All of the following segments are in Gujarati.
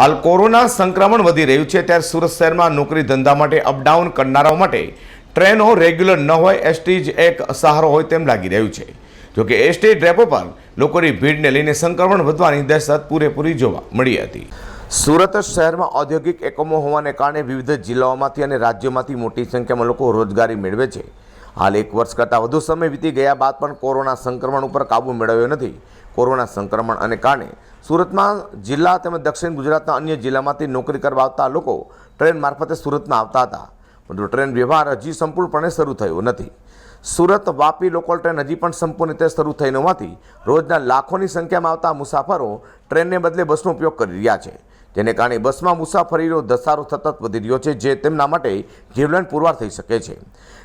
હાલ કોરોના સંક્રમણ વધી રહ્યું છે, ત્યારે સુરત શહેરમાં નોકરી ધંધા માટે અપડાઉન કરનારાઓ માટે ટ્રેનો રેગ્યુલર ન હોય, એસટી જ એક સહારો હોય તેમ લાગી રહ્યું છે. જોકે એસટી ડેપો પર લોકોની ભીડને લઈને સંક્રમણ વધવાની દહેશત પૂરેપૂરી જોવા મળી હતી. સુરત શહેરમાં ઔદ્યોગિક એકમો હોવાને કારણે વિવિધ જિલ્લાઓમાંથી અને રાજ્યોમાંથી મોટી સંખ્યામાં લોકો રોજગારી મેળવે છે. હાલ એક વર્ષ કરતાં વધુ સમય વીતી ગયા બાદ પણ કોરોના સંક્રમણ ઉપર કાબૂ મેળવ્યો નથી. કોરોના સંક્રમણ અને કારણે સુરતમાં જિલ્લા તેમજ દક્ષિણ ગુજરાતના અન્ય જિલ્લામાંથી નોકરી કરવા આવતા લોકો ટ્રેન મારફતે સુરતમાં આવતા હતા. પરંતુ ટ્રેન વ્યવહાર હજી સંપૂર્ણપણે શરૂ થયો નથી. સુરત વાપી લોકલ ટ્રેન હજી પણ સંપૂર્ણ રીતે શરૂ થઈ ન હોવાથી રોજના લાખોની સંખ્યામાં આવતા મુસાફરો ટ્રેનને બદલે બસનો ઉપયોગ કરી રહ્યા છે. જેને કારણે બસમાં મુસાફરીનો ધસારો સતત વધી રહ્યો છે, જે તેમના માટે જીવલેણ પુરવાર થઈ શકે છે.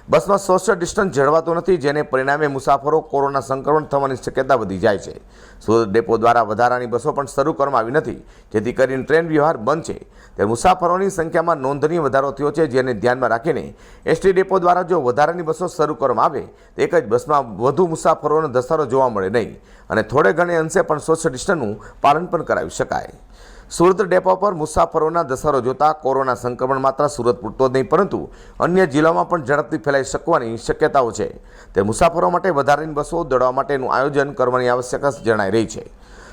બસમાં સોશિયલ ડિસ્ટન્સ જળવાતો નથી, જેને પરિણામે મુસાફરો કોરોના સંક્રમણ થવાની શક્યતા વધી જાય છે. સુરત ડેપો દ્વારા વધારાની બસો પણ શરૂ કરવામાં આવી નથી, જેથી કરીને ટ્રેન વ્યવહાર બંધ છે. ત્યારે મુસાફરોની સંખ્યામાં નોંધનીય વધારો થયો છે, જેને ધ્યાનમાં રાખીને એસટી ડેપો દ્વારા જો વધારાની બસો શરૂ કરવામાં આવે, તો એક જ બસમાં વધુ મુસાફરોનો ધસારો જોવા મળે નહીં. અને થોડે ઘણે અંશે પણ સોશિયલ ડિસ્ટન્સનું પાલન પણ કરાવી શકાય. સુરત ડેપો પર મુસાફરોના ધસારો જોતા કોરોના સંક્રમણ માત્ર સુરત પૂરતો જ નહીં, પરંતુ અન્ય જિલ્લામાં પણ ઝડપથી ફેલાઈ શકવાની શક્યતાઓ છે. તે મુસાફરો માટે વધારાની બસો દોડવા માટેનું આયોજન કરવાની આવશ્યકતા જણાઈ રહી છે.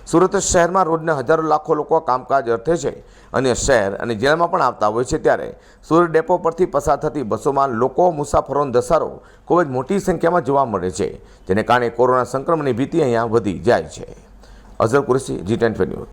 સુરત શહેરમાં રોજના હજારો લાખો લોકો કામકાજ અર્થે છે અન્ય શહેર અને જિલ્લામાં પણ આવતા હોય છે ત્યારે સુરત ડેપો પરથી પસાર થતી બસોમાં લોકો મુસાફરોનો ધસારો ખૂબ જ મોટી સંખ્યામાં જોવા મળે છે. જેને કારણે કોરોના સંક્રમણની ભીતિ અહીંયા વધી જાય છે. Azhar Qureshi, G ten news.